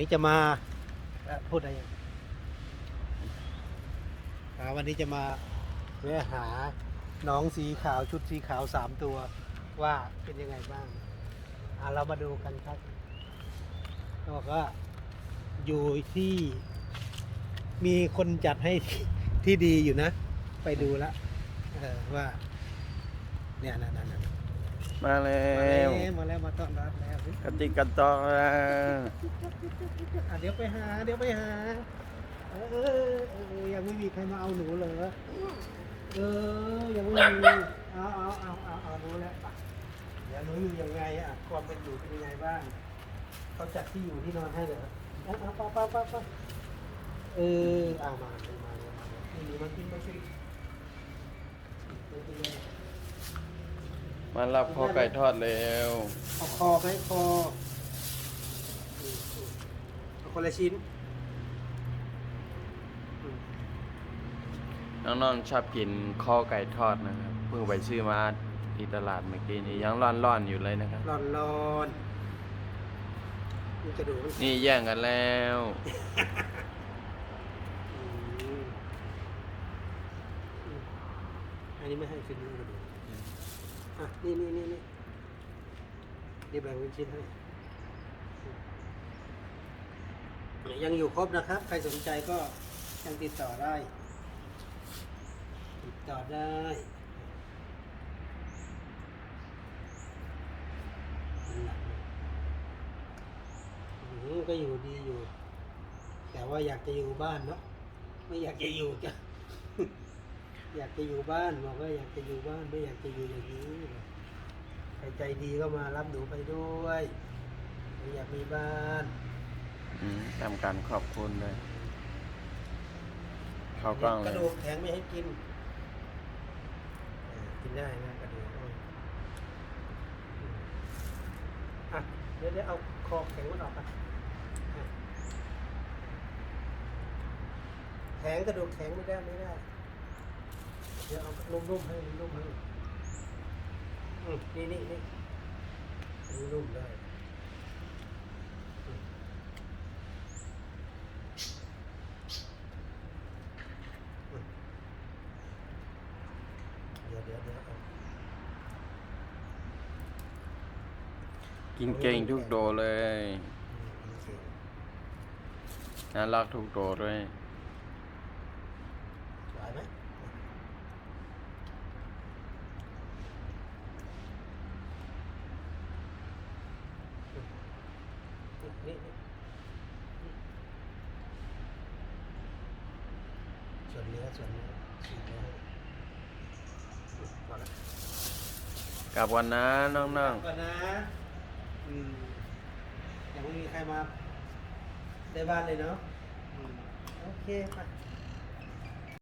นี่จะมาพูดอะไรยังอ่าวันนี้จะมาแวะหาน้องสีขาวชุดสีขาวสามตัวว่าเป็นยังไงบ้างอ่าเรามาดูกันครับเขาบอกว่าอยู่ที่มีคนจัดให้ที่ดีอยู่นะ ไปดูละว่า เนี่ยนั่นนั่นนั่น มาแล้มาแล้ววมาแล้วมาต้อนรับแล้วกติกาตอกแล้วอะเดี๋ยวไปหาเดี๋ยวไปหาเออเออเออยังไม่มีใครมาเอาหนูเหรอเออยังไม่มีเอาเอาเอาเอาเอารู้แล้วไปเดี๋ยวหนูอยู่ยังไงอะความเป็นอยู่เป็นยังไงบ้างเขาจัดที่อยู่ที่นอนให้เหรอเอาเอาไปไปไปไปเออเอามาเลยมาเลยมาเลยนี่มากินมากินมากินเลย มารับข้อไก่ทอดแล้วเอาคอไหมคออืมอืมเอาคนละชิ้นอืมน้องๆชอบกินข้อไก่ทอดนะครับเพิ่งไปซื้อมาที่ตลาดเมื่อกี้นี้ยังร้อนๆอยู่เลยนะครับ ร้อนร้อนมันจะดูมันนี่แย่งกันแล้วอืมอืมอันนี้ไม่ให้ฟินมันกระดูก อะนี่นี่นี่นี่เดี๋ยวแบ่งเป็นชิ้นให้ยังอยู่ครบนะครับ ใครสนใจก็ยังติดต่อได้ ติดต่อได้อืมก็อยู่ดีอยู่ แต่ว่าอยากจะอยู่บ้านเนาะไม่อยากจะอยู่จ้ะ อยากจะอยู่บ้านบอกว่าอยากจะอยู่บ้านไม่อยากจะอยู่อย่างนี้ใครใจดีก็มารับหนูไปด้วยไม่อยากมีบ้านอืมทำการขอบคุณเลยเข้ากล้องกเลระย ดูกแข็งไม่ให้กินเออกินได้นะกระดูกอ่อนอะเดี๋ยวเดี๋ยวเอาคอแข็งมันออกไปอะแข็งกระดูกแข็งไม่ได้ไม่ได้เดี๋ยวเอานุ่มๆให้นุ่มๆให้อืมนี่นี่นี่อันนี้นุ่มได้อืมอืมเดี๋ยวเดี๋ยวเดี๋ยวเอากินเก่งทุกโดเลย อืมโอเค น่ารักทุกโดเลย ไหวไหมอืม นี่นี่ส่วนเนื้อส่วนเนื้อส่วนเนื้ออืมพอแล้วกลับวันนะน้องก่อนนะอืมยังไม่มีใครมาได้บ้านเลยเนาะอืมโอเคไป